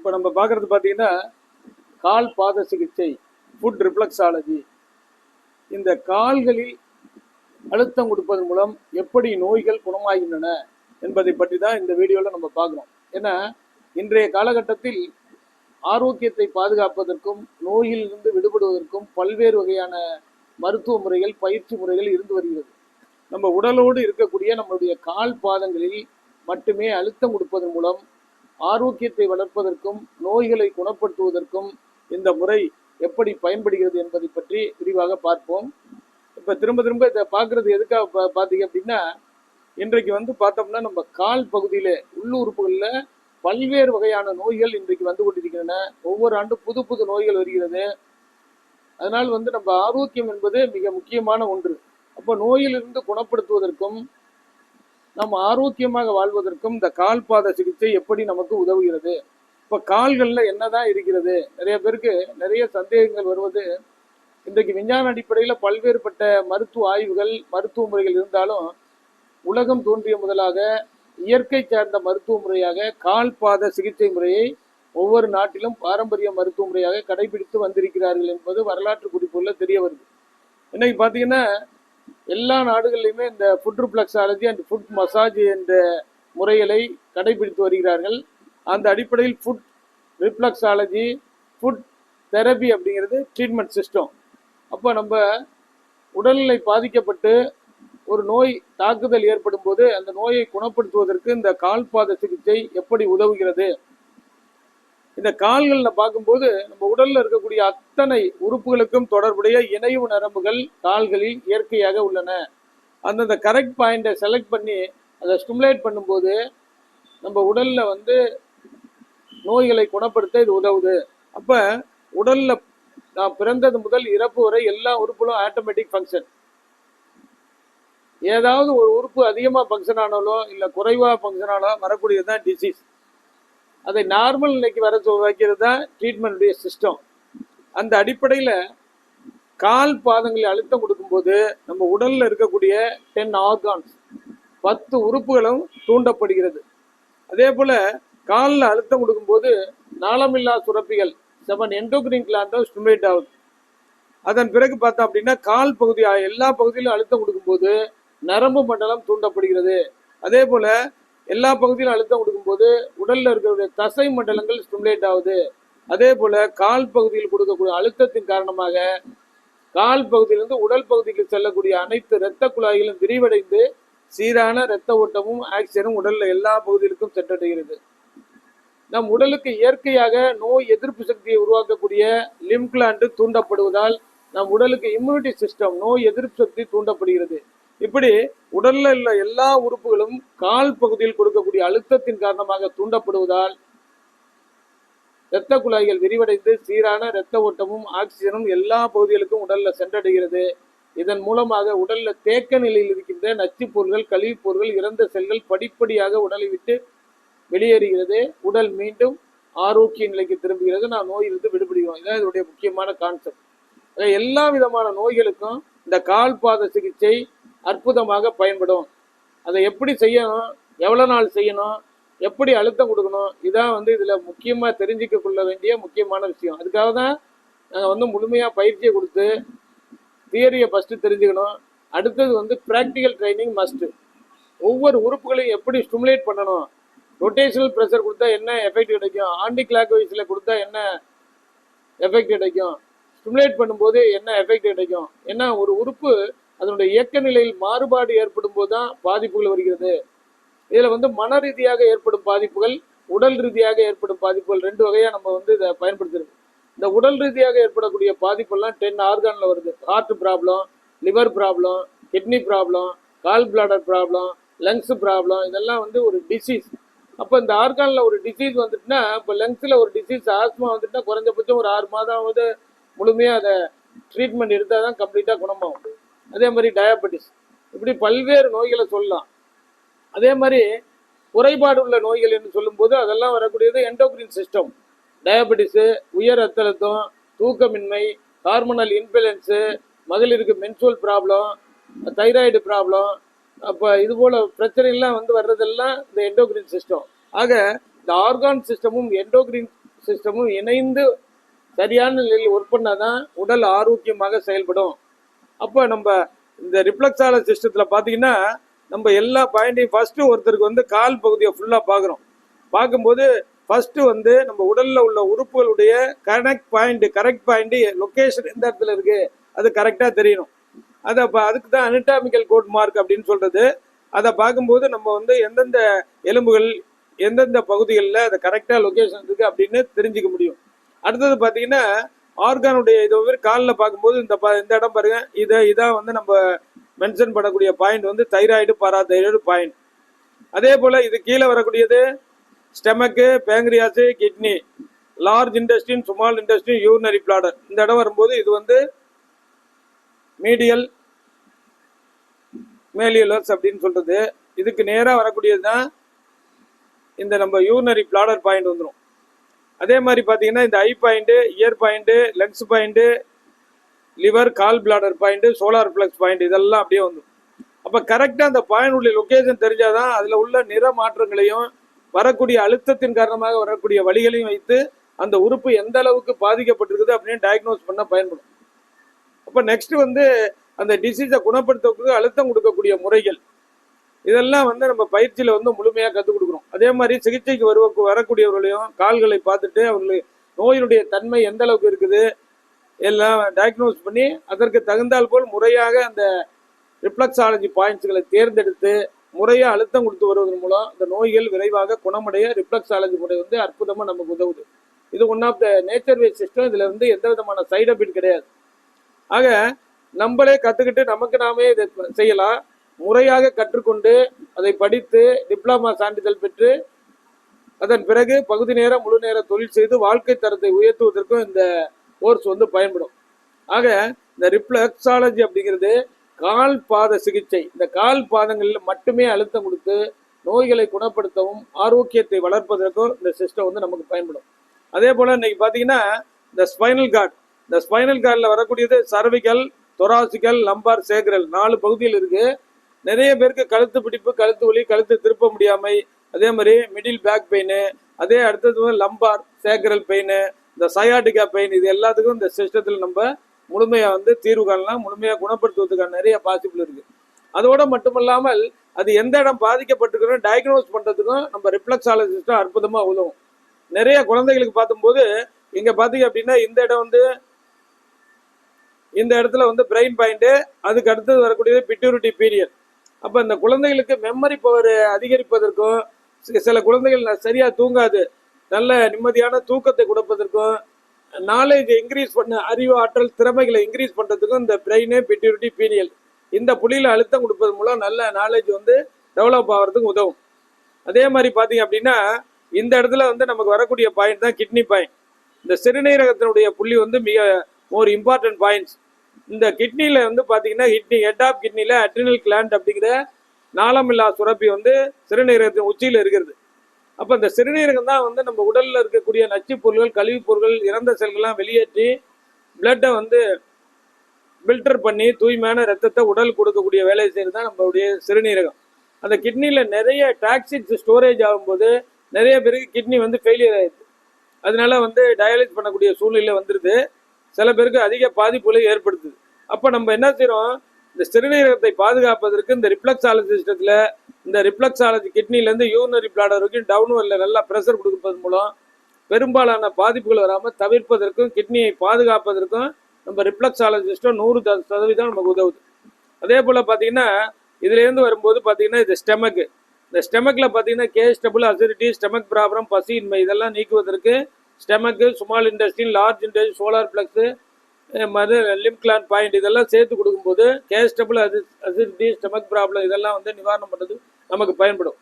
இப்போ நம்ம பார்க்குறது பார்த்தீங்கன்னா கால் பாத சிகிச்சை ஃபுட் ரிஃப்ளெக்ஸாலஜி இந்த கால்களில் அழுத்தம் கொடுப்பதன் மூலம் எப்படி நோய்கள் குணமாகின்றன என்பதை பற்றி தான் இந்த வீடியோவில் நம்ம பார்க்குறோம் ஏன்னா இன்றைய காலகட்டத்தில் ஆரோக்கியத்தை பாதுகாப்பதற்கும் நோயிலிருந்து விடுபடுவதற்கும் பல்வேறு வகையான மருத்துவ முறைகள் பயிற்சி முறைகள் இருந்து வருகிறது. நம்ம உடலோடு இருக்கக்கூடிய நம்மளுடைய கால் பாதங்களில் மட்டுமே அழுத்தம் கொடுப்பதன் மூலம் ஆரோக்கியத்தை வளர்ப்பதற்கும் நோய்களை குணப்படுத்துவதற்கும் இந்த முறை எப்படி பயன்படுகிறது என்பதை பற்றி விரிவாக பார்ப்போம். இப்போ திரும்ப திரும்ப இதை பார்க்குறது எதுக்காக பா பார்த்தீங்க அப்படின்னா இன்றைக்கு வந்து பார்த்தோம்னா நம்ம கால் பகுதியில் உள்ளுறுப்புகளில் பல்வேறு வகையான நோய்கள் இன்றைக்கு வந்து கொண்டிருக்கின்றன. ஒவ்வொரு ஆண்டும் புது புது நோய்கள் வருகிறது. அதனால் வந்து நம்ம ஆரோக்கியம் என்பது மிக முக்கியமான ஒன்று. அப்போ நோயிலிருந்து குணப்படுத்துவதற்கும் நம்ம ஆரோக்கியமாக வாழ்வதற்கும் இந்த கால் பாத சிகிச்சை எப்படி நமக்கு உதவுகிறது? இப்போ கால்களில் என்னதான் இருக்கிறது? நிறைய பேருக்கு நிறைய சந்தேகங்கள் வருவது இன்றைக்கு விஞ்ஞான அடிப்படையில் பல்வேறுபட்ட மருத்துவ ஆய்வுகள் மருத்துவ முறைகள் இருந்தாலும் உலகம் தோன்றிய முதலாக இயற்கை சார்ந்த மருத்துவ முறையாக கால் பாத சிகிச்சை முறையை ஒவ்வொரு நாட்டிலும் பாரம்பரிய மருத்துவ முறையாக கடைபிடித்து வந்திருக்கிறார்கள் என்பது வரலாற்று குறிப்புகளில் தெரிய வருது. இன்னைக்கு பார்த்தீங்கன்னா எல்லா நாடுகள்லையுமே இந்த foot reflexology and foot massage என்ற முறைகளை கடைபிடித்து வருகிறார்கள். அந்த அடிப்படையில் ஃபுட் ரிஃப்ளெக்ஸாலஜி ஃபுட் தெரபி அப்படிங்கிறது ட்ரீட்மெண்ட் சிஸ்டம் அப்போ நம்ம உடல்நிலை பாதிக்கப்பட்டு ஒரு நோய் தாக்குதல் ஏற்படும் போது அந்த நோயை குணப்படுத்துவதற்கு இந்த கால்பாத சிகிச்சை எப்படி உதவுகிறது? இந்த கால்களில் பார்க்கும்போது நம்ம உடல்ல இருக்கக்கூடிய அத்தனை உறுப்புகளுக்கும் தொடர்புடைய இணைவு நரம்புகள் கால்களில் இயற்கையாக உள்ளன. அந்தந்த கரெக்ட் பாயிண்டை செலக்ட் பண்ணி அதை ஸ்டிமுலேட் பண்ணும்போது நம்ம உடல்ல வந்து நோய்களை குணப்படுத்த இது உதவுது. அப்ப உடல்ல நான் பிறந்தது முதல் இறப்பு வரை எல்லா உறுப்புகளும் ஆட்டோமேட்டிக் ஃபங்க்ஷன் ஏதாவது ஒரு உறுப்பு அதிகமாக ஃபங்க்ஷன் ஆனாலோ இல்லை குறைவாக ஃபங்க்ஷன் ஆனாலோ வரக்கூடியது தான் டிசீஸ் அதை நார்மல் நிலைக்கு வர வைக்கிறது தான் ட்ரீட்மெண்ட்டுடைய சிஸ்டம் அந்த அடிப்படையில் கால் பாதங்களில் அழுத்தம் கொடுக்கும்போது நம்ம உடலில் இருக்கக்கூடிய டென் ஆர்கான்ஸ் பத்து உறுப்புகளும் தூண்டப்படுகிறது. அதே போல் காலில் அழுத்தம் கொடுக்கும்போது நாளமில்லா சுரப்பிகள் செவன் எண்டோக்ரின் கிளாண்டும் ஸ்டிமுலேட் ஆகுது. அதன் பிறகு பார்த்தோம் அப்படின்னா கால் பகுதி எல்லா பகுதியிலும் அழுத்தம் கொடுக்கும்போது நரம்பு மண்டலம் தூண்டப்படுகிறது. அதே போல் எல்லா பகுதியிலும் அழுத்தம் கொடுக்கும்போது உடலில் இருக்கக்கூடிய தசை மண்டலங்கள் ஸ்டிமுலேட் ஆகுது. அதே போல் கால் பகுதியில் கொடுக்கக்கூடிய அழுத்தத்தின் காரணமாக கால் பகுதியிலிருந்து உடல் பகுதிக்கு செல்லக்கூடிய அனைத்து இரத்த குழாய்களும் விரிவடைந்து சீரான இரத்த ஓட்டமும் ஆக்சிஜனும் உடலில் எல்லா பகுதிகளுக்கும் சென்றடைகிறது. நம் உடலுக்கு இயற்கையாக நோய் எதிர்ப்பு சக்தியை உருவாக்கக்கூடிய லிம்கிளாண்டு தூண்டப்படுவதால் நம் உடலுக்கு இம்யூனிட்டி சிஸ்டம் நோய் எதிர்ப்பு சக்தி தூண்டப்படுகிறது. இப்படி உடல்ல உள்ள எல்லா உறுப்புகளும் கால் பகுதியில் கொடுக்கக்கூடிய அழுத்தத்தின் காரணமாக தூண்டப்படுவதால் இரத்த குழாய்கள் விரிவடைந்து சீரான இரத்த ஓட்டமும் ஆக்சிஜனும் எல்லா பகுதிகளுக்கும் உடல்ல சென்றடைகிறது. இதன் மூலமாக உடல்ல தேக்க நிலையில் இருக்கின்ற நச்சுப் பொருள்கள் கழிவுப் பொருள்கள் இறந்த செல்கள் படிப்படியாக உடலை விட்டு வெளியேறுகிறது. உடல் மீண்டும் ஆரோக்கிய நிலைக்கு திரும்புகிறது. நான் நோயிலிருந்து விடுபடுகிறோம். இதான் இதனுடைய முக்கியமான கான்செப்ட் எல்லா விதமான நோய்களுக்கும் இந்த கால் பாத சிகிச்சை அற்புதமாக பயன்படும். அதை எப்படி செய்யணும்? எவ்வளோ நாள் செய்யணும்? எப்படி அழுத்தம் கொடுக்கணும்? இதான் வந்து இதில் முக்கியமாக தெரிஞ்சுக்க கொள்ள வேண்டிய முக்கியமான விஷயம். அதுக்காக தான் நாங்கள் வந்து முழுமையாக பயிற்சியை கொடுத்து தியரியை ஃபஸ்ட்டு தெரிஞ்சுக்கணும். அடுத்தது வந்து ப்ராக்டிக்கல் ட்ரைனிங் மஸ்ட்டு ஒவ்வொரு உறுப்புகளையும் எப்படி ஸ்டிமுலேட் பண்ணணும்? ரொட்டேஷனல் ப்ரெஷர் கொடுத்தா என்ன எஃபெக்ட் கிடைக்கும்? ஆண்டி கிளாக் வைஸில் கொடுத்தா என்ன எஃபெக்ட் கிடைக்கும்? ஸ்டிமுலேட் பண்ணும்போது என்ன எஃபெக்ட் கிடைக்கும்? ஏன்னா ஒரு உறுப்பு அதனுடைய இயக்க நிலையில் மாறுபாடு ஏற்படும் போது தான் பாதிப்புகள் வருகிறது. இதில் வந்து மன ரீதியாக ஏற்படும் பாதிப்புகள் உடல் ரீதியாக ஏற்படும் பாதிப்புகள் ரெண்டு வகையாக நம்ம வந்து இதை பயன்படுத்துறது இந்த உடல் ரீதியாக ஏற்படக்கூடிய பாதிப்பெல்லாம் டென் ஆர்கானில் வருது. Heart problem liver problem kidney problem gall bladder problem lungs problem இதெல்லாம் வந்து ஒரு டிசீஸ் அப்போ இந்த ஆர்கானில் ஒரு டிசீஸ் வந்துட்டுனா இப்போ லங்ஸில் ஒரு டிசீஸ் ஆஸ்மா வந்துட்டுனா குறைஞ்சபட்சம் ஒரு ஆறு மாதம் வந்து முழுமையாக அதை ட்ரீட்மெண்ட் எடுத்தால் தான் கம்ப்ளீட்டாக குணமாகும். அதே மாதிரி டயபெட்டிஸ் இப்படி பல்வேறு நோய்களை சொல்லலாம். அதே மாதிரி குறைபாடு உள்ள நோய்கள் என்று சொல்லும்போது அதெல்லாம் வரக்கூடியது என்டோக்ரின் சிஸ்டம் டயபெட்டிஸு உயர் ரத்த அழுத்தம் தூக்கமின்மை ஹார்மோனல் இன்பேலன்ஸு மகளிருக்கு மென்சுவல் ப்ராப்ளம் தைராய்டு ப்ராப்ளம் அப்போ இது போல் பிரச்சனைலாம் வந்து வர்றதெல்லாம் இந்த என்டோக்ரின் சிஸ்டம் ஆக இந்த ஆர்கான் சிஸ்டமும் என்டோக்ரின் சிஸ்டமும் இணைந்து சரியான நிலையில் ஒர்க் பண்ணாதான் உடல் ஆரோக்கியமாக செயல்படும். அப்போ நம்ம இந்த ரிஃப்ளெக்ஸால சிஸ்டத்தில் பார்த்தீங்கன்னா நம்ம எல்லா பாயிண்டையும் ஃபஸ்ட்டு ஒருத்தருக்கு வந்து கால் பகுதியை ஃபுல்லாக பார்க்குறோம் பார்க்கும்போது ஃபஸ்ட்டு வந்து நம்ம உடலில் உள்ள உறுப்புகளுடைய connect point correct point location எந்த இடத்துல இருக்குது அது கரெக்டாக தெரியணும். அதை அப்போ அதுக்கு தான் அனட்டாமிக்கல் கோட் மார்க் அப்படின்னு சொல்கிறது அதை பார்க்கும்போது நம்ம வந்து எந்தெந்த எலும்புகள் எந்தெந்த பகுதிகளில் அதை கரெக்டாக லொக்கேஷன் இருக்குது அப்படின்னு தெரிஞ்சுக்க முடியும். அடுத்தது பார்த்தீங்கன்னா ஆர்கானுடைய இது காலில் பார்க்கும்போது இந்த ப இந்த இடம் பாருங்க. இதை இதான் வந்து நம்ம மென்ஷன் பண்ணக்கூடிய பாயிண்ட் வந்து தைராய்டு பாராதைராய்டு பாயிண்ட் அதே போல் இது கீழே வரக்கூடியது ஸ்டெமக்கு pancreas kidney large intestine small intestine urinary bladder இந்த இடம் வரும்போது இது வந்து மீடியல் மேலியலர்ஸ் அப்படின்னு சொல்கிறது இதுக்கு நேராக வரக்கூடியது தான் இந்த நம்ம யூரினரி பிளாடர் பாயிண்ட் வந்துடும் அதே மாதிரி பார்த்தீங்கன்னா இந்த eye point ear point lens point liver gall bladder point solar plexus point இதெல்லாம் அப்படியே வந்துடும் அப்போ கரெக்டாக அந்த பாயிண்ட் உள்ள லொக்கேஷன் தெரிஞ்சாதான் அதில் உள்ள நிற மாற்றங்களையும் வரக்கூடிய அழுத்தத்தின் காரணமாக வரக்கூடிய வழிகளையும் வைத்து அந்த உறுப்பு எந்த அளவுக்கு பாதிக்கப்பட்டிருக்குது அப்படின்னு டயக்னோஸ் பண்ண பயன்படும். அப்போ நெக்ஸ்ட் வந்து அந்த டிசீஸை குணப்படுத்துறதுக்கு அழுத்தம் கொடுக்கக்கூடிய முறைகள். இதெல்லாம் வந்து நம்ம பயிற்சியில் வந்து முழுமையாக கற்றுக் கொடுக்குறோம் அதே மாதிரி சிகிச்சைக்கு வருவ வரக்கூடியவர்களையும் கால்களை பார்த்துட்டு அவர்களுக்கு நோயினுடைய தன்மை எந்த அளவுக்கு இருக்குது எல்லாம் டயக்னோஸ் பண்ணி அதற்கு தகுந்தால் போல் முறையாக அந்த ரிப்ளக்ஸாலஜி பாயிண்ட்ஸ்களை தேர்ந்தெடுத்து முறையாக அழுத்தம் கொடுத்து வருவதன் மூலம் இந்த நோய்கள் விரைவாக குணமடைய ரிஃப்ளக்ஸாலஜி முறை வந்து அற்புதமாக நமக்கு உதவுது. இது one of the nature ways system இதில் வந்து எந்த விதமான சைடு எஃபெக்ட் கிடையாது. ஆக நம்மளே கற்றுக்கிட்டு நமக்கு நாமே இதை செய்யலாம். முறையாக கற்றுக்கொண்டு அதை படித்து டிப்ளமா சான்றிதழ் பெற்று அதன் பிறகு பகுதி நேர முழு நேர தொழில் செய்து வாழ்க்கை தரத்தை உயர்த்துவதற்கும் இந்த கோர்ஸ் வந்து பயன்படும். ஆக இந்த ரிப்ளெக்ஸாலஜி அப்படிங்கிறது கால் பாத சிகிச்சை. இந்த கால் பாதங்களில் மட்டுமே அழுத்தம் கொடுத்து நோய்களை குணப்படுத்தவும் ஆரோக்கியத்தை வளர்ப்பதற்கும் இந்த சிஸ்டம் வந்து நமக்கு பயன்படும். அதே போல் இன்னைக்கு பார்த்தீங்கன்னா இந்த ஸ்பைனல் கார்டு. இந்த ஸ்பைனல் கார்டில் வரக்கூடியது சர்விக்கல் தொராசிக்கல் லம்பார் சேகரல் நாலு பகுதியில் இருக்குது நிறைய பேருக்கு கழுத்து பிடிப்பு கழுத்து வலி கழுத்து திருப்ப முடியாமை அதே மாதிரி மிடில் பேக் பெயின் அதே அடுத்தது வந்து லம்பார் சேக்கரல் பெயின் இந்த சயாட்டிகா பெயின் இது எல்லாத்துக்கும் இந்த சிஸ்டத்தில் நம்ம முழுமையாக வந்து தீர்வு காணலாம் முழுமையாக குணப்படுத்துவதற்கான நிறைய பாசிபிள் இருக்கு. அதோட மட்டுமல்லாமல் அது எந்த இடம் பாதிக்கப்பட்டிருக்கிறோம் டயக்னோஸ் பண்ணுறதுக்கும் நம்ம ரிஃப்ளெக்ஸாலஜிஸ்டும் அற்புதமாக உதவும். நிறைய குழந்தைகளுக்கு பார்த்தும்போது இங்கே பார்த்தீங்க அப்படின்னா இந்த இடம் வந்து இந்த இடத்துல வந்து பிரெயின் பாயிண்ட்டு அதுக்கு அடுத்தது வரக்கூடியது பிட்யூரிட்டி பீரியட் அப்போ இந்த குழந்தைகளுக்கு மெமரி பவர் அதிகரிப்பதற்கும் சில குழந்தைகள் சரியாக தூங்காது. நல்ல நிம்மதியான தூக்கத்தை கொடுப்பதற்கும் நாலேஜ் இன்க்ரீஸ் பண்ண அறிவு ஆற்றல் திறமைகளை இன்க்ரீஸ் பண்ணுறதுக்கும் இந்த பிரெயினு பிட்யூரிட்டி பீனியல் இந்த புள்ளியில் அழுத்தம் கொடுப்பது மூலம் நல்ல நாலேஜ் வந்து டெவலப் ஆகிறதுக்கு உதவும். அதே மாதிரி பார்த்தீங்க அப்படின்னா இந்த இடத்துல வந்து நமக்கு வரக்கூடிய பாயிண்ட் தான் கிட்னி பாயிண்ட் இந்த சிறுநீரகத்தினுடைய புள்ளி வந்து மிக ஒரு இம்பார்ட்டன்ட் பாயிண்ட்ஸ் இந்த கிட்னியில் வந்து பார்த்தீங்கன்னா கிட்னி ஹெட் ஆஃப் கிட்னியில் அட்ரினல் கிளாண்ட் அப்படிங்கிற நாளமில்லா சுரப்பி வந்து சிறுநீரகத்தின் உச்சியில் இருக்கிறது. அப்போ இந்த சிறுநீரகம் தான் வந்து நம்ம உடலில் இருக்கக்கூடிய நச்சுப் பொருள்கள் கழிவுப் பொருட்கள் இறந்த செல்கள்லாம் வெளியேற்றி பிளட்டை வந்து ஃபில்டர் பண்ணி தூய்மையான ரத்தத்தை உடல் கொடுக்கக்கூடிய வேலையை செய்கிறது தான் நம்மளுடைய சிறுநீரகம். அந்த கிட்னியில் நிறைய டாக்ஸிக்ஸ் ஸ்டோரேஜ் ஆகும்போது நிறைய பேருக்கு கிட்னி வந்து ஃபெயிலியர் ஆயிடுது. அதனால வந்து டயாலிஸ் பண்ணக்கூடிய சூழ்நிலை வந்துடுது சில பேருக்கு அதிக பாதிப்புகளை ஏற்படுத்துது. அப்போ நம்ம என்ன செய்கிறோம் இந்த சிறுநீரகத்தை பாதுகாப்பதற்கு இந்த ரிப்ளக்ஸாலஜி சிஸ்டத்தில் இந்த ரிப்ளக்ஸாலஜி கிட்னிலேருந்து யூனரி பிளாடர் வரைக்கும் டவுன் வரல நல்லா ப்ரெஷர் கொடுப்பதன் மூலம் பெரும்பாலான பாதிப்புகள் வராமல் தவிர்ப்பதற்கும் கிட்னியை பாதுகாப்பதற்கும் நம்ம ரிப்ளக்ஸாலஜி சிஸ்டம் நூறு த- சதவீதம் நமக்கு உதவுது. அதே போல் பார்த்தீங்கன்னா இதுலேருந்து வரும்போது பார்த்தீங்கன்னா இது ஸ்டெமக்கு இந்த ஸ்டெமக்கில் பார்த்தீங்கன்னா gas trouble acidity stomach problem பசியின்மை இதெல்லாம் நீக்குவதற்கு ஸ்டெமக்கு small industry large industry solar plexus மது லிம் கிளான் பாயிண்ட் இதெல்லாம் சேர்த்து கொடுக்கும்போது கேஸ்டபுள் அசி அசிடிட்டி ஸ்டமக் ப்ராப்ளம் இதெல்லாம் வந்து நிவாரணம் பண்ணுறது நமக்கு பயன்படும்.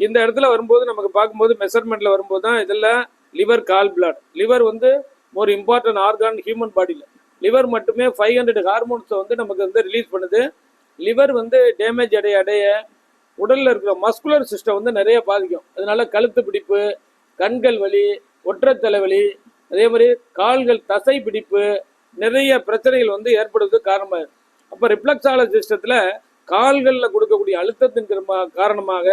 இந்த இடத்துல வரும்போது நமக்கு பார்க்கும்போது மெஷர்மெண்ட்டில் வரும்போது தான் இதில் லிவர் கால் பிளாட் லிவர் வந்து ஒரு இம்பார்ட்டன்ட் ஆர்கான் ஹியூமன் பாடியில் லிவர் மட்டுமே ஃபைவ் ஹண்ட்ரட் ஹார்மோன்ஸை வந்து நமக்கு வந்து ரிலீஸ் பண்ணுது. லிவர் வந்து டேமேஜ் அடைய அடைய உடலில் இருக்கிற மஸ்குலர் சிஸ்டம் வந்து நிறைய பாதிக்கும். அதனால கழுத்து பிடிப்பு கண்கள் வலி ஒற்றை தலைவலி அதே மாதிரி கால்கள் தசை பிடிப்பு நிறைய பிரச்சனைகள் வந்து ஏற்படுவதற்கு காரணமாக அப்போ ரிஃப்ளக்ஸாலஜி சிஸ்டத்தில் கால்களில் கொடுக்கக்கூடிய அழுத்தத்தின் காரணமாக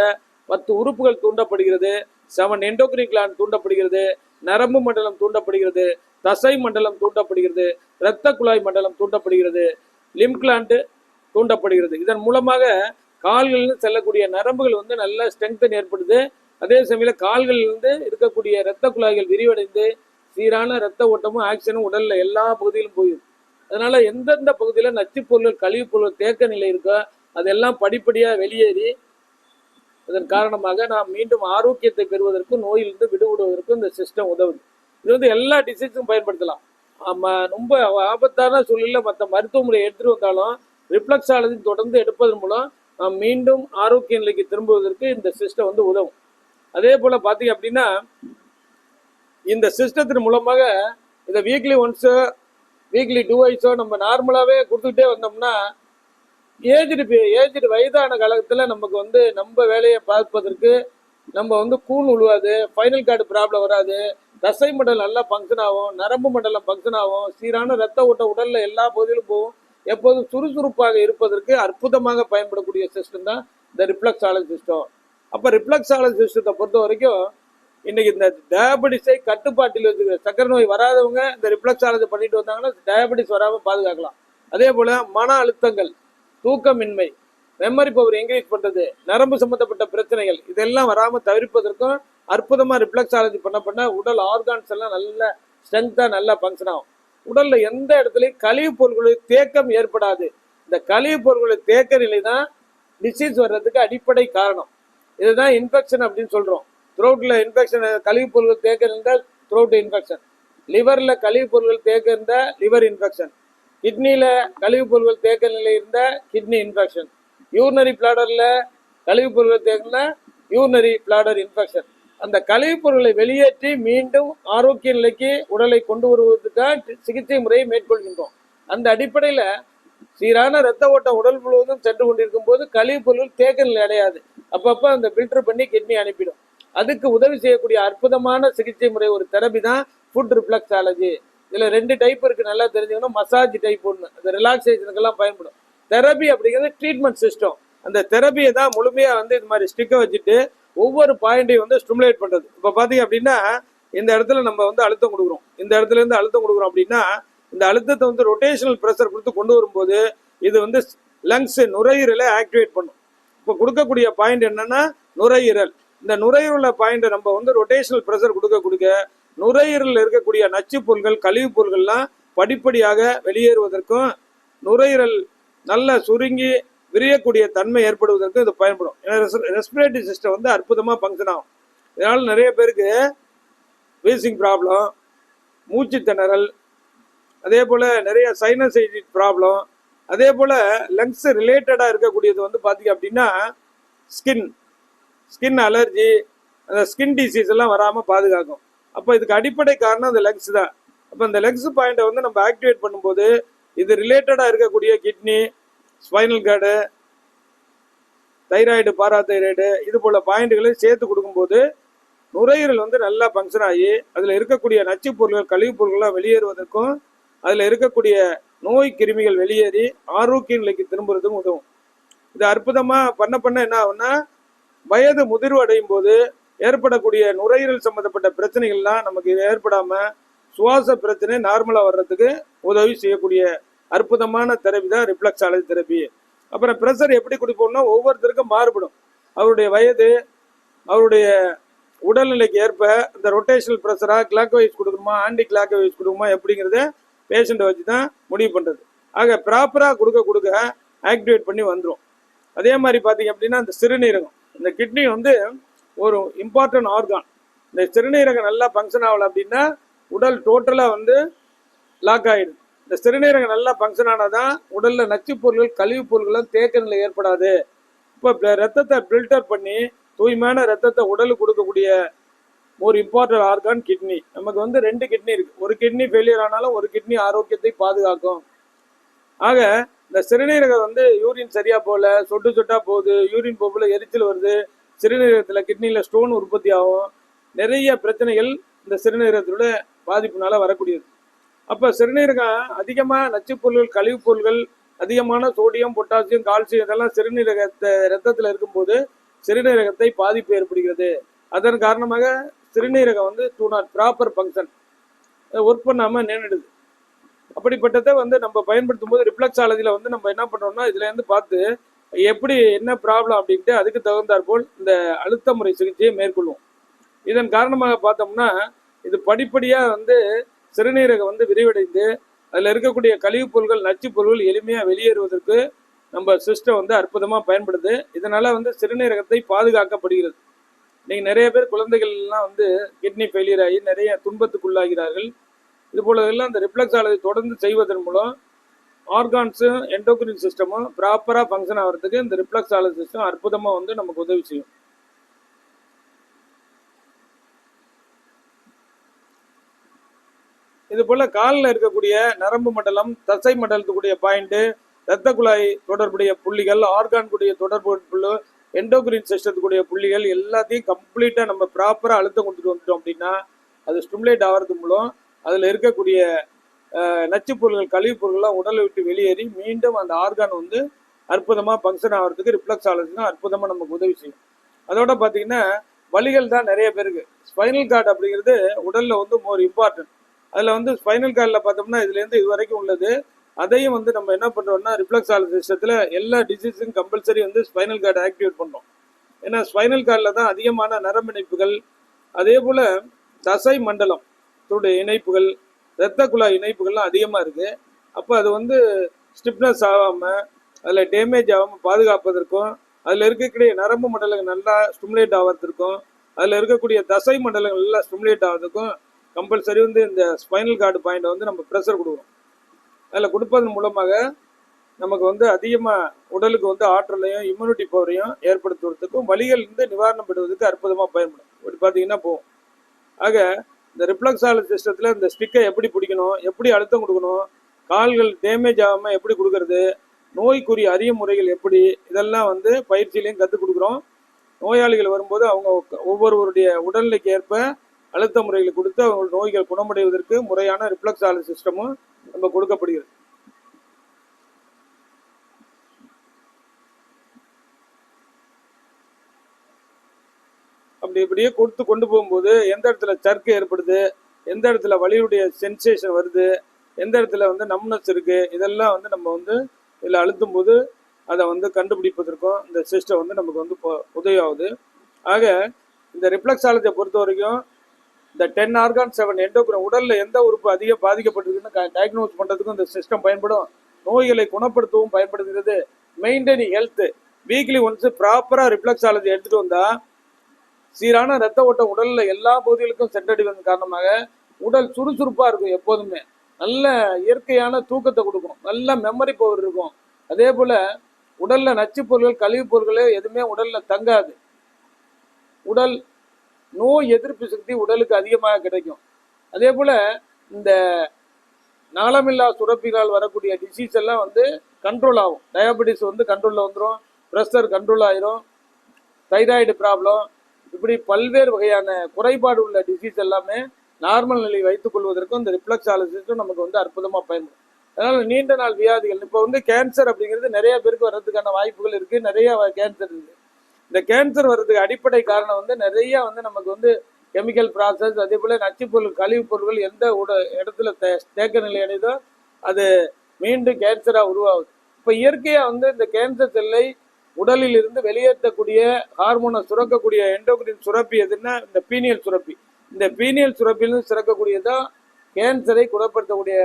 பத்து உறுப்புகள் தூண்டப்படுகிறது செவன் எண்டோக்ரின் கிளான் தூண்டப்படுகிறது நரம்பு மண்டலம் தூண்டப்படுகிறது தசை மண்டலம் தூண்டப்படுகிறது இரத்த குழாய் மண்டலம் தூண்டப்படுகிறது லிம் கிளாண்டு தூண்டப்படுகிறது. இதன் மூலமாக கால்களில் செல்லக்கூடிய நரம்புகள் வந்து நல்ல ஸ்ட்ரென்தன் ஏற்படுது. அதே சமயம் கால்களிலிருந்து இருக்கக்கூடிய இரத்த குழாய்கள் விரிவடைந்து சீரான ரத்த ஓட்டமும் ஆக்சிஜனும் உடல்ல எல்லா பகுதியிலும் போயிடும் அதனால எந்தெந்த பகுதியில நச்சுப் பொருள் கழிவுப் பொருள் தேக்க நிலை இருக்கோ அதெல்லாம் படிப்படியா வெளியேறி இதன் காரணமாக நாம் மீண்டும் ஆரோக்கியத்தை பெறுவதற்கும் நோயிலிருந்து விடுவிடுவதற்கும் இந்த சிஸ்டம் உதவுது. இது வந்து எல்லா டிசீஸும் பயன்படுத்தலாம். ரொம்ப ஆபத்தான சூழ்நிலை மற்ற மருத்துவமுறை எடுத்துட்டு வந்தாலும் ரிஃப்ளக்ஸாலஜி தொடர்ந்து எடுப்பதன் மூலம் நாம் மீண்டும் ஆரோக்கிய நிலைக்கு திரும்புவதற்கு இந்த சிஸ்டம் வந்து உதவும். அதே போல் பார்த்தீங்க அப்படின்னா இந்த சிஸ்டத்தின் மூலமாக இந்த வீக்லி ஒன்ஸோ வீக்லி டூ வைஸோ நம்ம நார்மலாகவே கொடுத்துக்கிட்டே வந்தோம்னா ஏஜ்டு ஏஜ்டு வயதான காலத்தில் நமக்கு வந்து நம்ம வேலையை பார்ப்பதற்கு நம்ம வந்து கூண் உழுவாது ஃபைனல் கார்டு ப்ராப்ளம் வராது தசை மண்டலம் நல்லா ஃபங்க்ஷன் ஆகும் நரம்பு மண்டலம் ஃபங்க்ஷன் ஆகும் சீரான ரத்த ஓட்ட உடலில் எல்லா பகுதியிலும் போகும் எப்போதும் சுறுசுறுப்பாக இருப்பதற்கு அற்புதமாக பயன்படக்கூடிய சிஸ்டம் தான் இந்த ரிஃப்ளக்ஸாலஜி சிஸ்டம் அப்போ ரிஃப்ளக்ஸாலஜி சிஸ்டத்தை பொறுத்த வரைக்கும் இன்னைக்கு இந்த டயபெட்டிஸை கட்டுப்பாட்டில் வச்சுக்கிற சக்கரை நோய் வராதவங்க இந்த ரிஃப்ளக்ஸாலஜி பண்ணிட்டு வந்தாங்கன்னா டயபெட்டிஸ் வராமல் பாதுகாக்கலாம். அதே போல மன அழுத்தங்கள் தூக்கமின்மை மெமரி பவர் என்கரேஜ் பண்றது நரம்பு சம்பந்தப்பட்ட பிரச்சனைகள் இதெல்லாம் வராமல் தவிர்ப்பதற்கும் அற்புதமா ரிஃப்ளக்ஸாலஜி பண்ண பண்ண உடல் ஆர்கான்ஸ் எல்லாம் நல்ல ஸ்ட்ரென்த்தா நல்லா ஃபங்க்ஷன் ஆகும். உடல்ல எந்த இடத்துலையும் கழிவுப் பொருட்களுடைய தேக்கம் ஏற்படாது. இந்த கழிவுப் பொருட்களுடைய தேக்க நிலை தான் டிசீஸ் வர்றதுக்கு அடிப்படை காரணம். இதுதான் இன்ஃபெக்ஷன் அப்படின்னு சொல்றோம். த்ரோட்டில் இன்ஃபெக்ஷன் கழிவுப் பொருட்கள் தேக்க இருந்தால் த்ரோட் இன்ஃபெக்ஷன் லிவரில் கழிவுப் பொருட்கள் தேக்க இருந்தால் லிவர் இன்ஃபெக்ஷன் கிட்னியில் கழிவுப் பொருட்கள் தேக்க நிலை இருந்தால் கிட்னி இன்ஃபெக்ஷன் யூரினரி பிளாடர்ல கழிவுப் பொருட்கள் தேக்கினா யூரினரி பிளாடர் இன்ஃபெக்ஷன் அந்த கழிவுப் பொருளை வெளியேற்றி மீண்டும் ஆரோக்கிய நிலைக்கு உடலை கொண்டு வருவதற்காக சிகிச்சை முறையை மேற்கொள்கின்றோம். அந்த அடிப்படையில் சீரான ரத்த ஓட்டம் உடல் முழுவதும் சென்று கொண்டிருக்கும் போது கழிவுப் பொருள் தேக்க நிலை அடையாது. அப்பப்போ அந்த ஃபில்டர் பண்ணி கிட்னி அனுப்பிடும். அதுக்கு உதவி செய்யக்கூடிய அற்புதமான சிகிச்சை முறை ஒரு தெரபி தான் ஃபுட் ரிஃப்ளக்ஸாலஜி இதில் ரெண்டு டைப் இருக்கு நல்லா தெரிஞ்சுக்கணும். மசாஜ் டைப் ஒன்று அந்த ரிலாக்ஸேஷனுக்கெல்லாம் பயன்படும். தெரபி அப்படிங்கிறது ட்ரீட்மெண்ட் சிஸ்டம் அந்த தெரபியை தான் முழுமையாக வந்து இது மாதிரி ஸ்டிக்கை வச்சுட்டு ஒவ்வொரு பாயிண்டையும் வந்து ஸ்டிமுலேட் பண்ணுறது இப்போ பார்த்தீங்க அப்படின்னா இந்த இடத்துல நம்ம வந்து அழுத்தம் கொடுக்குறோம். இந்த இடத்துல இருந்து அழுத்தம் கொடுக்குறோம் அப்படின்னா இந்த அழுத்தத்தை வந்து ரொட்டேஷனல் ப்ரெஷர் கொடுத்து கொண்டு வரும்போது இது வந்து லங்ஸ் நுரையீரலை ஆக்டிவேட் பண்ணும். இப்போ கொடுக்கக்கூடிய பாயிண்ட் என்னன்னா நுரையீரல். இந்த நுரையீரல பாயிண்ட் நம்ம வந்து ரொட்டேஷனல் ப்ரெஷர் கொடுக்க கொடுக்க நுரையீரலில் இருக்கக்கூடிய நச்சு பொருள்கள் கழிவுப் பொருள்கள்லாம் படிப்படியாக வெளியேறுவதற்கும் நுரையீரல் நல்ல சுருங்கி விரியக்கூடிய தன்மை ஏற்படுவதற்கும் இது பயன்படும். ஏன்னா ரெஸ்பிரேட்டரி சிஸ்டம் வந்து அற்புதமாக ஃபங்க்ஷன் ஆகும். இதனால் நிறைய பேருக்கு வீசிங் ப்ராப்ளம் மூச்சு திணறல் அதே போல் நிறைய சைனசைட்டிஸ் ப்ராப்ளம் அதே போல் லங்ஸ் ரிலேட்டடாக இருக்கக்கூடியது வந்து பார்த்தீங்க அப்படின்னா ஸ்கின் ஸ்கின் அலர்ஜி அந்த ஸ்கின் டிசீஸ் எல்லாம் வராமல் பாதுகாக்கும். அப்போ இதுக்கு அடிப்படை காரணம் அந்த லெக்ஸ் தான். அப்போ அந்த லெக்ஸ் பாயிண்ட்டை வந்து நம்ம ஆக்டிவேட் பண்ணும்போது இது ரிலேட்டடாக இருக்கக்கூடிய kidney spinal cord thyroid parathyroid இது போல பாயிண்ட்டுகளையும் சேர்த்து கொடுக்கும்போது நுரையீரல் வந்து நல்லா ஃபங்க்ஷன் ஆகி அதில் இருக்கக்கூடிய நச்சுப் பொருட்கள் கழிவுப் பொருட்கள்லாம் வெளியேறுவதற்கும் அதில் இருக்கக்கூடிய நோய் கிருமிகள் வெளியேறி ஆரோக்கிய நிலைக்கு திரும்புறதும் உதவும். இது அற்புதமாக பண்ண பண்ண என்ன ஆகும்னா வயது முதிர்வு அடையும் போது ஏற்படக்கூடிய நுரையீரல் சம்பந்தப்பட்ட பிரச்சனைகள்லாம் நமக்கு ஏற்படாம சுவாச பிரச்சனை நார்மலாக வர்றதுக்கு உதவி செய்யக்கூடிய அற்புதமான தெரபி தான் ரிஃப்ளக்ஸாலஜி தெரபி அப்புறம் ப்ரெஷர் எப்படி குடிப்போம்னா ஒவ்வொருத்தருக்கும் மாறுபடும். அவருடைய வயது அவருடைய உடல்நிலைக்கு ஏற்ப இந்த ரொட்டேஷனல் ப்ரெஷரா கிளாக் வைஸ் கொடுக்கணுமா ஆன்டி கிளாக் வைஸ் கொடுக்குமா எப்படிங்கிறத பேஷண்ட்டை வச்சு தான் முடிவு பண்ணுறது ஆக ப்ராப்பராக கொடுக்க கொடுக்க ஆக்டிவேட் பண்ணி வந்துடும் அதே மாதிரி பார்த்தீங்க அப்படின்னா அந்த சிறுநீரகம். இந்த கிட்னி வந்து ஒரு இம்பார்ட்டன்ட் ஆர்கான் இந்த சிறுநீரகம் நல்லா ஃபங்க்ஷன் ஆகலை அப்படின்னா உடல் டோட்டலாக வந்து லாக் ஆகிடுது இந்த சிறுநீரகம் நல்லா ஃபங்க்ஷன் ஆனால் தான் உடலில் நச்சுப் பொருள்கள் கழிவுப் பொருள்களும் தேக்க நிலை ஏற்படாது. இப்போ ரத்தத்தை ஃபில்டர் பண்ணி தூய்மையான ரத்தத்தை உடலுக்கு கொடுக்கக்கூடிய ஒரு இம்பார்ட்டன்ட் ஆர்கான் கிட்னி நமக்கு வந்து ரெண்டு கிட்னி இருக்குது ஒரு கிட்னி ஃபெயிலியர் ஆனாலும் ஒரு கிட்னி ஆரோக்கியத்தை பாதுகாக்கும். ஆக இந்த சிறுநீரகம் வந்து யூரின் சரியா போகல சொட்டு சொட்டா போகுது யூரின் போகல எரிச்சல் வருது சிறுநீரகத்தில் கிட்னியில் ஸ்டோன் உற்பத்தி ஆகும். நிறைய பிரச்சனைகள் இந்த சிறுநீரகத்தோட பாதிப்புனால வரக்கூடியது. அப்போ சிறுநீரகம் அதிகமாக நச்சுப் பொருள்கள் கழிவுப் பொருள்கள் அதிகமான சோடியம் பொட்டாசியம் கால்சியம் இதெல்லாம் சிறுநீரகத்தை ரத்தத்தில் இருக்கும்போது சிறுநீரகத்தை பாதிப்பு ஏற்படுகிறது. அதன் காரணமாக சிறுநீரகம் வந்து do not proper function work பண்ணாமல் நின்றுடுது அப்படிப்பட்டதை வந்து நம்ம பயன்படுத்தும் போது ரிஃப்ளெக்ஸாலஜியில் வந்து நம்ம என்ன பண்ணுறோம்னா இதுலேருந்து பார்த்து எப்படி என்ன ப்ராப்ளம் அப்படின்ட்டு அதுக்கு தகுந்தாற்போல் இந்த அழுத்த முறை சிகிச்சையை மேற்கொள்வோம். இதன் காரணமாக பார்த்தோம்னா இது படிப்படியாக வந்து சிறுநீரகம் வந்து விரிவடைந்து அதில் இருக்கக்கூடிய கழிவுப் பொருட்கள் நச்சுப் பொருட்கள் எளிமையாக வெளியேறுவதற்கு நம்ம சிஸ்டம் வந்து அற்புதமாக பயன்படுது. இதனால் வந்து சிறுநீரகத்தை பாதுகாக்கப்படுகிறது. நீங்கள் நிறைய பேர் குழந்தைகள் எல்லாம் வந்து கிட்னி ஃபெயிலியர் ஆகி நிறைய துன்பத்துக்குள்ளாகிறார்கள். இது போல எல்லாம் இந்த ரிஃப்ளெக்ஸாலஜி தொடர்ந்து செய்வதன் மூலம் ஆர்கான்ஸும் எண்டோக்ரின் சிஸ்டமும் ப்ராப்பராக ஃபங்க்ஷன் ஆகிறதுக்கு இந்த ரிஃப்ளெக்ஸாலஜி சிஸ்டம் அற்புதமாக வந்து நமக்கு உதவி செய்யும். இது போல காலில் இருக்கக்கூடிய நரம்பு மண்டலம் தசை மண்டலத்துக்குரிய பாயிண்ட்டு இரத்த குழாய் தொடர்புடைய புள்ளிகள் ஆர்கான் கூடிய தொடர்பு புள்ளு எண்டோக்ரின் சிஸ்டத்துக்குடைய புள்ளிகள் எல்லாத்தையும் கம்ப்ளீட்டாக நம்ம ப்ராப்பராக அழுத்தம் கொடுத்துட்டு வந்துட்டோம் அப்படின்னா அது ஸ்டிமுலேட் ஆகிறது மூலம் அதில் இருக்கக்கூடிய நச்சு நச்சுப் பொருள்கள் கழிவுப் பொருள்கள்லாம் உடலை விட்டு வெளியேறி மீண்டும் அந்த ஆர்கான் வந்து அற்புதமாக ஃபங்க்ஷன் ஆகிறதுக்கு ரிஃப்ளெக்ஸாலஜினா அற்புதமாக நமக்கு உதவி செய்யும். அதோட பார்த்தீங்கன்னா வலிகள் தான் நிறைய பேருக்கு. ஸ்பைனல் கார்டு அப்படிங்கிறது உடலில் வந்து மோர் இம்பார்ட்டன்ட் அதில் வந்து ஸ்பைனல் கார்டில் பார்த்தோம்னா இதுலேருந்து இது வரைக்கும் உள்ளது. அதையும் வந்து நம்ம என்ன பண்ணுறோம்னா ரிஃப்ளெக்ஸாலஜி சிஸ்டத்தில் எல்லா டிசீஸும் கம்பல்சரி வந்து ஸ்பைனல் கார்டு ஆக்டிவேட் பண்ணுறோம் ஏன்னா ஸ்பைனல் கார்டில் தான் அதிகமான நரம்பிணைப்புகள் அதே போல் தசை மண்டலம் தோடைய இணைப்புகள் இரத்த குழாய் இணைப்புகள்லாம் அதிகமாக இருக்குது அப்போ அது வந்து ஸ்டிப்னஸ் ஆகாமல் அதில் டேமேஜ் ஆகாமல் பாதுகாப்பதற்கும் அதில் இருக்கக்கூடிய நரம்பு மண்டலங்கள் நல்லா ஸ்டிமுலேட் ஆகிறதுக்கும் அதில் இருக்கக்கூடிய தசை மண்டலங்கள் நல்லா ஸ்டிமுலேட் ஆகிறதுக்கும் கம்பல்சரி வந்து இந்த ஸ்பைனல் கார்டு பாயிண்டை வந்து நம்ம ப்ரெஷர் கொடுக்குறோம் அதில் கொடுப்பதன் மூலமாக நமக்கு வந்து அதிகமாக உடலுக்கு வந்து ஆற்றலையும் இம்யூனிட்டி பவரையும் ஏற்படுத்துவதற்கும் வலிகள் இருந்து நிவாரணம் பெறுவதற்கு அற்புதமாக பயன்படும். இப்படி பார்த்தீங்கன்னா போகும். ஆக இந்த ரிப்ளக்ஸாலஜி சிஸ்டத்தில் இந்த ஸ்டிக்கை எப்படி பிடிக்கணும் எப்படி அழுத்தம் கொடுக்கணும் கால்கள் டேமேஜ் ஆகாமல் எப்படி கொடுக்கறது நோய்க்குரிய அரிய முறைகள் எப்படி இதெல்லாம் வந்து பயிற்சியிலையும் கற்றுக் கொடுக்குறோம். நோயாளிகள் வரும்போது அவங்க ஒவ்வொருவருடைய உடல்நிலைக்கு ஏற்ப அழுத்த முறைகளை கொடுத்து அவங்க நோய்கள் குணமடைவதற்கு முறையான ரிப்ளக்ஸாலஜி சிஸ்டமும் நம்ம கொடுக்கப்படுகிறது. அப்படி இப்படியே கொடுத்து கொண்டு போகும்போது எந்த இடத்துல சர்க்கு ஏற்படுது எந்த இடத்துல வலியுடைய சென்சேஷன் வருது எந்த இடத்துல வந்து நம்னஸ் இருக்கு இதெல்லாம் வந்து நம்ம வந்து இதில் அழுத்தும் போது அதை வந்து கண்டுபிடிப்பதற்கும் இந்த சிஸ்டம் வந்து நமக்கு வந்து உதவியாகுது. ஆக இந்த ரிஃப்ளெக்ஸாலஜியை பொறுத்த வரைக்கும் இந்த டென் ஆர்கான் செவன் எண்டோக்ரைன் உடலில் எந்த உறுப்பு அதிகம் பாதிக்கப்பட்டிருக்குன்னு டயக்னோஸ் பண்ணுறதுக்கும் இந்த சிஸ்டம் பயன்படும். நோய்களை குணப்படுத்தவும் பயன்படுகிறது. மெயின்டைனிங் ஹெல்த் வீக்லி ஒன்ஸ் ப்ராப்பராக ரிஃப்ளெக்ஸாலஜி எடுத்துகிட்டு வந்தால் சீரான ரத்த ஓட்டம் உடல்ல எல்லா பகுதிகளுக்கும் சென்றடைவதன் காரணமாக உடல் சுறுசுறுப்பா இருக்கும் எப்போதுமே. நல்ல இயற்கையான தூக்கத்தை கொடுக்கும். நல்ல மெமரி பவர் இருக்கும். அதே போல உடல்ல நச்சுப் பொருட்கள் கழிவுப் பொருட்களே எதுவுமே உடல்ல தங்காது. உடல் நோய் எதிர்ப்பு சக்தி உடலுக்கு அதிகமாக கிடைக்கும். அதே போல இந்த நாளமில்லா சுரப்பினால் வரக்கூடிய டிசீஸ் எல்லாம் வந்து கண்ட்ரோல் ஆகும். டயபெட்டிஸ் வந்து கண்ட்ரோலில் வந்துடும் ப்ரெஷர் கண்ட்ரோல் ஆயிரும். தைராய்டு ப்ராப்ளம் இப்படி பல்வேறு வகையான குறைபாடு உள்ள டிசீஸ் எல்லாமே நார்மல் நிலை வைத்துக் கொள்வதற்கும் இந்த ரிப்ளக்ஸாலஜிஸ்டும் நமக்கு வந்து அற்புதமாக பயன்படும். அதனால் நீண்ட நாள் வியாதிகள் இப்போ வந்து கேன்சர் அப்படிங்கிறது நிறைய பேருக்கு வர்றதுக்கான வாய்ப்புகள் இருக்கு. நிறைய கேன்சர் இருக்கு. இந்த கேன்சர் வர்றதுக்கு அடிப்படை காரணம் வந்து நிறைய வந்து நமக்கு வந்து கெமிக்கல் ப்ராசஸ் அதே போல் நச்சுப் பொருள் கழிவுப் பொருட்கள் எந்த உட இடத்துல தே- தேக்க நிலை அடைதோ அது மீண்டும் கேன்சராக உருவாகுது. இப்போ இயற்கையாக வந்து இந்த கேன்சர் செல்லை உடலில் இருந்து வெளியேற்றக்கூடிய ஹார்மோனை சுரக்கக்கூடிய எண்டோக்ரின் சுரப்பி எதுன்னா இந்த பீனியல் சுரப்பி. இந்த பீனியல் சுரப்பிலிருந்து சுரக்கக்கூடியதான் கேன்சரை குணப்படுத்தக்கூடிய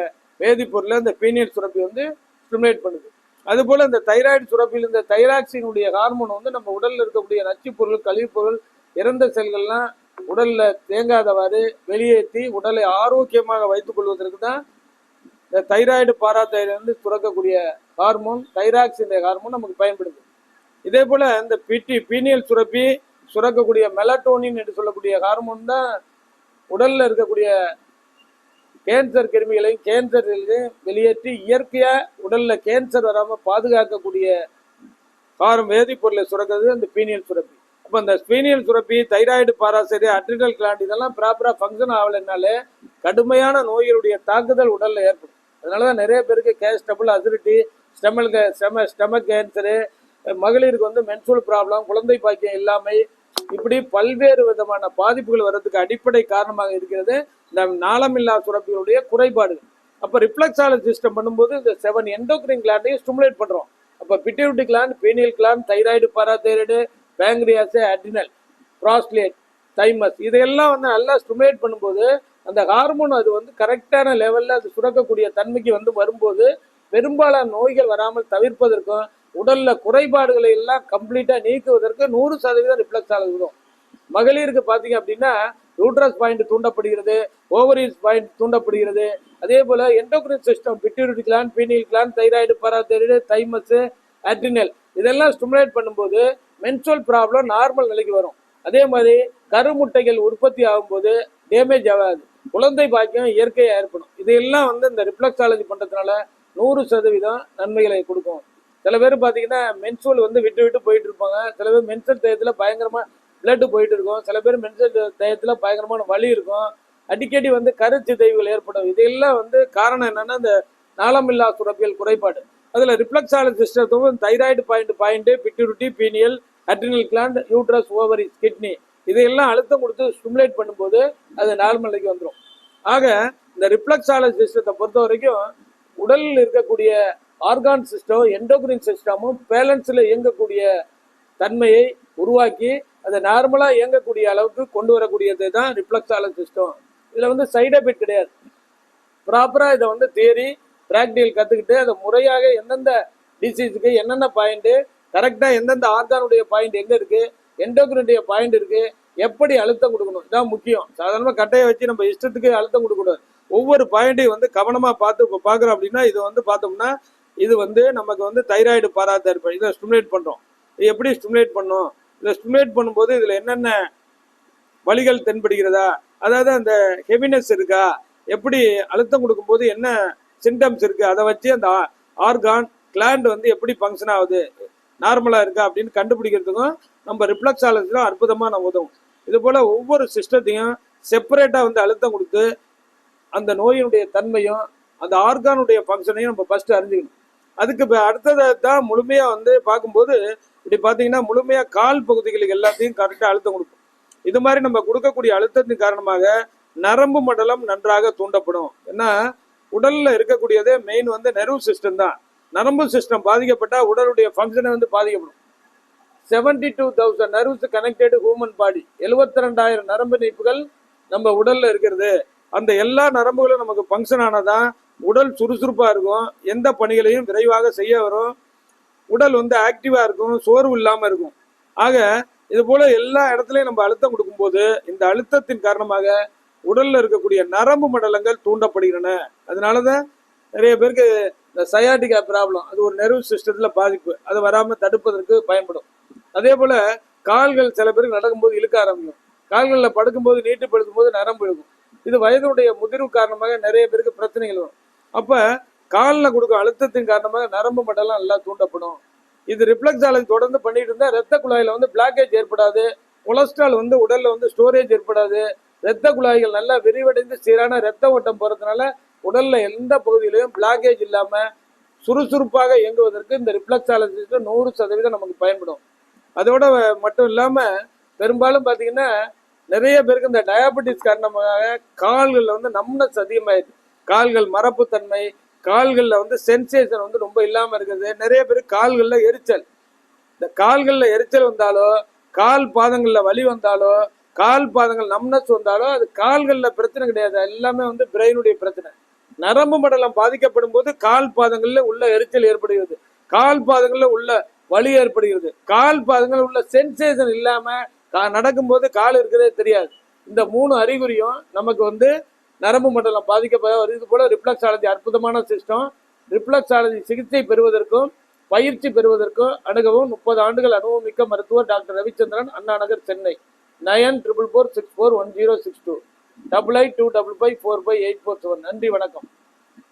வேதிப்பொருளை இந்த பீனியல் சுரப்பி வந்து ஸ்டிமுலேட் பண்ணுது. அதுபோல் இந்த தைராய்டு சுரப்பில் இந்த தைராக்சினுடைய ஹார்மோன் வந்து நம்ம உடலில் இருக்கக்கூடிய நச்சு பொருள் கழிவுப்பொருள் இறந்த செல்கள்லாம் உடலில் தேங்காதவாறு வெளியேற்றி உடலை ஆரோக்கியமாக வைத்துக் கொள்வதற்கு தான் இந்த தைராய்டு பாராதைராய்டு சுரக்கக்கூடிய ஹார்மோன் தைராக்சின் ஹார்மோன் நமக்கு பயன்படுது. இதே போல இந்த பிடி பீனியல் சுரப்பி சுரக்கக்கூடிய மெலட்டோனின் என்று சொல்லக்கூடிய ஹார்மோன் தான் உடல்ல இருக்கக்கூடிய கேன்சர் கிருமிகளையும் கேன்சர்களையும் வெளியேற்றி இயற்கையா உடல்ல கேன்சர் வராம பாதுகாக்கக்கூடிய காரம் வேதிப்பொருளை சுரக்கிறது அந்த பீனியல் சுரப்பி. அப்போ அந்த பீனியல் சுரப்பி தைராய்டு பாராசரி அட்ரினல் கிளாண்ட் இதெல்லாம் ப்ராப்பரா ஃபங்க்ஷன் ஆகலைனாலே கடுமையான நோய்களுடைய தாக்குதல் உடல்ல ஏற்படும். அதனால தான் நிறைய பேருக்கு கேஸ் டபுள் அசிடிட்டி ஸ்டெமல் ஸ்டெம ஸ்டெமக் கேன்சரு மகளிருக்கு வந்து மென்சுரல் ப்ராப்ளம் குழந்தை பாக்கியம் இல்லாமை இப்படி பல்வேறு விதமான பாதிப்புகள் வர்றதுக்கு அடிப்படை காரணமாக இருக்கிறது. இந்த நாளமில்லா சுரப்பிகளுடைய குறைபாடுகள். அப்போ ரிஃப்ளெக்ஸாலஜி சிஸ்டம் பண்ணும்போது இந்த செவன் எண்டோக்ரின் கிளாண்டையும் ஸ்டிமுலேட் பண்ணுறோம் அப்போ pituitary gland pineal gland thyroid parathyroid pancreas adrenal prostate thymus இதையெல்லாம் வந்து நல்லா ஸ்டிமுலேட் பண்ணும்போது அந்த ஹார்மோன் அது வந்து கரெக்டான லெவலில் அது சுரக்கக்கூடிய தன்மைக்கு வந்து வரும்போது பெரும்பாலான நோய்கள் வராமல் தவிர்ப்பதற்கும் உடல்ல குறைபாடுகளை எல்லாம் கம்ப்ளீட்டா நீக்குவதற்கு நூறு சதவீதம் ரிஃப்ளெக்ஸ் ஆகுதும் மகளிருக்கு பார்த்தீங்க அப்படின்னா ரூட்ரஸ் பாயிண்ட் தூண்டப்படுகிறது ஓவரிஸ் பாயிண்ட் தூண்டப்படுகிறது. அதே போல endocrine system pituitary gland pineal gland thyroid parathyroid thymus adrenal இதெல்லாம் ஸ்டிமுலேட் பண்ணும்போது மென்சுவல் ப்ராப்ளம் நார்மல் நிலைக்கு வரும். அதே மாதிரி கருமுட்டைகள் உற்பத்தி ஆகும்போது டேமேஜ் ஆகாது. குழந்தை பாக்கியம் இயற்கையாக ஏற்படும். இதையெல்லாம் வந்து இந்த ரிஃப்ளெக்ஸாலஜி பண்ணுறதுனால நூறு சதவீதம் நன்மைகளை கொடுக்கும். சில பேர் பார்த்தீங்கன்னா மென்சூல் வந்து விட்டு விட்டு போயிட்டு இருப்பாங்க சில பேர் மென்சல் டயத்தில் பயங்கரமாக பிளட்டு போயிட்டு இருக்கும் சில பேர் மென்சல் டயத்தில் பயங்கரமான வலி இருக்கும். அடிக்கடி வந்து கருச்சிதைவுகள் ஏற்படும். இதெல்லாம் வந்து காரணம் என்னன்னா இந்த நாளமில்லா சுரப்பியல் குறைபாடு. அதில் reflexology சிஸ்டத்துக்கும் thyroid point point pituitary pineal adrenal gland uterus ovary kidney இதையெல்லாம் அழுத்தம் கொடுத்து ஸ்டிமுலேட் பண்ணும்போது அது நார்மலைக்கு வந்துடும் ஆக இந்த ரிஃப்ளெக்ஸாலஜி சிஸ்டத்தை பொறுத்த வரைக்கும் உடலில் இருக்கக்கூடிய ஆர்கான் சிஸ்டம் எண்டோக்ரின் சிஸ்டமும் பேலன்ஸில் இயங்கக்கூடிய தன்மையை உருவாக்கி அதை நார்மலாக இயங்கக்கூடிய அளவுக்கு கொண்டு வரக்கூடியது தான் ரிப்ளக்ஸாலன் சிஸ்டம். இதில் வந்து சைட் எஃபெக்ட் கிடையாது. ப்ராப்பராக இதை வந்து தியரி ப்ராக்டிகல் கற்றுக்கிட்டு அதை முறையாக எந்தெந்த டிசீஸுக்கு என்னென்ன பாயிண்ட்டு கரெக்டாக எந்தெந்த ஆர்கானுடைய பாயிண்ட் எங்கே இருக்குது எண்டோக்ரினுடைய பாயிண்ட் இருக்குது எப்படி அழுத்தம் கொடுக்கணும் இதான் முக்கியம். சாதாரணமாக கட்டையை வச்சு நம்ம இஷ்டத்துக்கு அழுத்தம் கொடுக்கக்கூடாது. ஒவ்வொரு பாயிண்ட்டையும் வந்து கவனமாக பார்த்து இப்போ பார்க்குறோம் அப்படின்னா இதை வந்து பார்த்தோம்னா இது வந்து நமக்கு வந்து தைராய்டு பாராதைராய்டு இதை ஸ்டிமுலேட் பண்ணுறோம் இது எப்படி ஸ்டிமுலேட் பண்ணோம்? இதை ஸ்டிமுலேட் பண்ணும்போது இதில் என்னென்ன வலிகள் தென்படுகிறதா? அதாவது அந்த ஹெவினஸ் இருக்கா? எப்படி அழுத்தம் கொடுக்கும்போது என்ன சிம்டம்ஸ் இருக்கு? அதை வச்சு அந்த ஆர்கான் கிளாண்ட் வந்து எப்படி ஃபங்க்ஷன் ஆகுது? நார்மலாக இருக்கா? அப்படின்னு கண்டுபிடிக்கிறதுக்கும் நம்ம ரிப்ளக்ஸாலஜிலாம் அற்புதமாக நம்ம உதவும். இது போல் ஒவ்வொரு சிஸ்டத்தையும் செப்பரேட்டாக வந்து அழுத்தம் கொடுத்து அந்த நோயினுடைய தன்மையும் அந்த ஆர்கானுடைய ஃபங்க்ஷனையும் நம்ம ஃபஸ்ட்டு அறிஞ்சுக்கணும். அதுக்கு இப்போ அடுத்ததை தான் முழுமையாக வந்து பார்க்கும்போது இப்படி பார்த்தீங்கன்னா முழுமையாக கால் பகுதிகளுக்கு எல்லாத்தையும் கரெக்டாக அழுத்தம் கொடுக்கும். இது மாதிரி நம்ம கொடுக்கக்கூடிய அழுத்தத்தின் காரணமாக நரம்பு மண்டலம் நன்றாக தூண்டப்படும். ஏன்னா உடல்ல இருக்கக்கூடியதே மெயின் வந்து நெர்வ் சிஸ்டம் தான். நரம்பு சிஸ்டம் பாதிக்கப்பட்டா உடலுடைய ஃபங்க்ஷனை வந்து பாதிக்கப்படும். Seventy two thousand nerves connected human body எழுபத்தி ரெண்டாயிரம் நரம்பு இணைப்புகள் நம்ம உடல்ல இருக்கிறது. அந்த எல்லா நரம்புகளும் நமக்கு ஃபங்க்ஷன் ஆனதான் உடல் சுறுசுறுப்பாக இருக்கும் எந்த பணிகளையும் விரைவாக செய்ய வரும். உடல் வந்து ஆக்டிவா இருக்கும் சோர்வு இல்லாம இருக்கும். ஆக இது போல எல்லா இடத்துலயும் நம்ம அழுத்தம் கொடுக்கும்போது இந்த அழுத்தத்தின் காரணமாக உடல்ல இருக்கக்கூடிய நரம்பு மண்டலங்கள் தூண்டப்படுகின்றன. அதனாலதான் நிறைய பேருக்கு இந்த சயாட்டிகா ப்ராப்ளம் அது ஒரு நெர்வ் சிஸ்டத்துல பாதிப்பு. அது வராம தடுப்பதற்கு பயன்படும். அதே போல கால்கள் சில பேருக்கு நடக்கும்போது இழுக்க ஆரம்பிக்கும். கால்களில் படுக்கும்போது நீட்டுப்படுத்தும் போது நரம்பு இழுக்கும். இது வயதுடைய முதிர்வு காரணமாக நிறைய பேருக்கு பிரச்சனைகள் வரும். அப்போ காலில் கொடுக்கும் அழுத்தத்தின் காரணமாக நரம்பு மண்டலம் நல்லா தூண்டப்படும். இது ரிஃப்ளெக்ஸாலஜி தொடர்ந்து பண்ணிட்டு இருந்தால் ரத்த குழாயில் வந்து பிளாக்கேஜ் ஏற்படாது. கொலஸ்ட்ரால் வந்து உடலில் வந்து ஸ்டோரேஜ் ஏற்படாது. ரத்த குழாய்கள் நல்லா விரிவடைந்து சீரான ரத்த ஓட்டம் போகிறதுனால உடலில் எந்த பகுதியிலையும் பிளாக்கேஜ் இல்லாமல் சுறுசுறுப்பாக இயங்குவதற்கு இந்த ரிஃப்ளெக்ஸாலஜி நூறு சதவீதம் நமக்கு பயன்படும். அதோட மட்டும் இல்லாமல் பெரும்பாலும் பார்த்தீங்கன்னா நிறைய பேருக்கு இந்த டயாபெட்டிஸ் காரணமாக கால்களில் வந்து நம்னஸ் அதிகமாயிருக்கு. கால்கள் மரப்புத்தன்மை கால்களில் வந்து சென்சேஷன் வந்து ரொம்ப இல்லாமல் இருக்குது. நிறைய பேர் கால்களில் எரிச்சல். இந்த கால்களில் எரிச்சல் வந்தாலோ கால் பாதங்களில் வலி வந்தாலோ கால் பாதங்கள் நம்னஸ் வந்தாலோ அது கால்களில் பிரச்சனை கிடையாது. எல்லாமே வந்து பிரெயினுடைய பிரச்சனை. நரம்பு மண்டலம் பாதிக்கப்படும் போது கால் பாதங்களில் உள்ள எரிச்சல் ஏற்படுகிறது. கால் பாதங்களில் உள்ள வலி ஏற்படுகிறது. கால் பாதங்கள் உள்ள சென்சேஷன் இல்லாமல் கா- நடக்கும்போது கால் இருக்கிறதே தெரியாது. இந்த மூணு அறிகுறியும் நமக்கு வந்து நரம்பு மண்டலம் பாதிக்கப்பட வருது போல ரிஃப்ளெக்ஸாலஜி அற்புதமான சிஸ்டம் ரிஃப்ளெக்ஸாலஜி சிகிச்சை பெறுவதற்கும் பயிற்சி பெறுவதற்கும் அணுகவும் முப்பது ஆண்டுகள் அனுபவம் மிக்க மருத்துவர் doctor Ravichandran Anna Nagar Chennai. Nine triple four six four one zero six two double eight two double five four five eight four seven நன்றி வணக்கம்.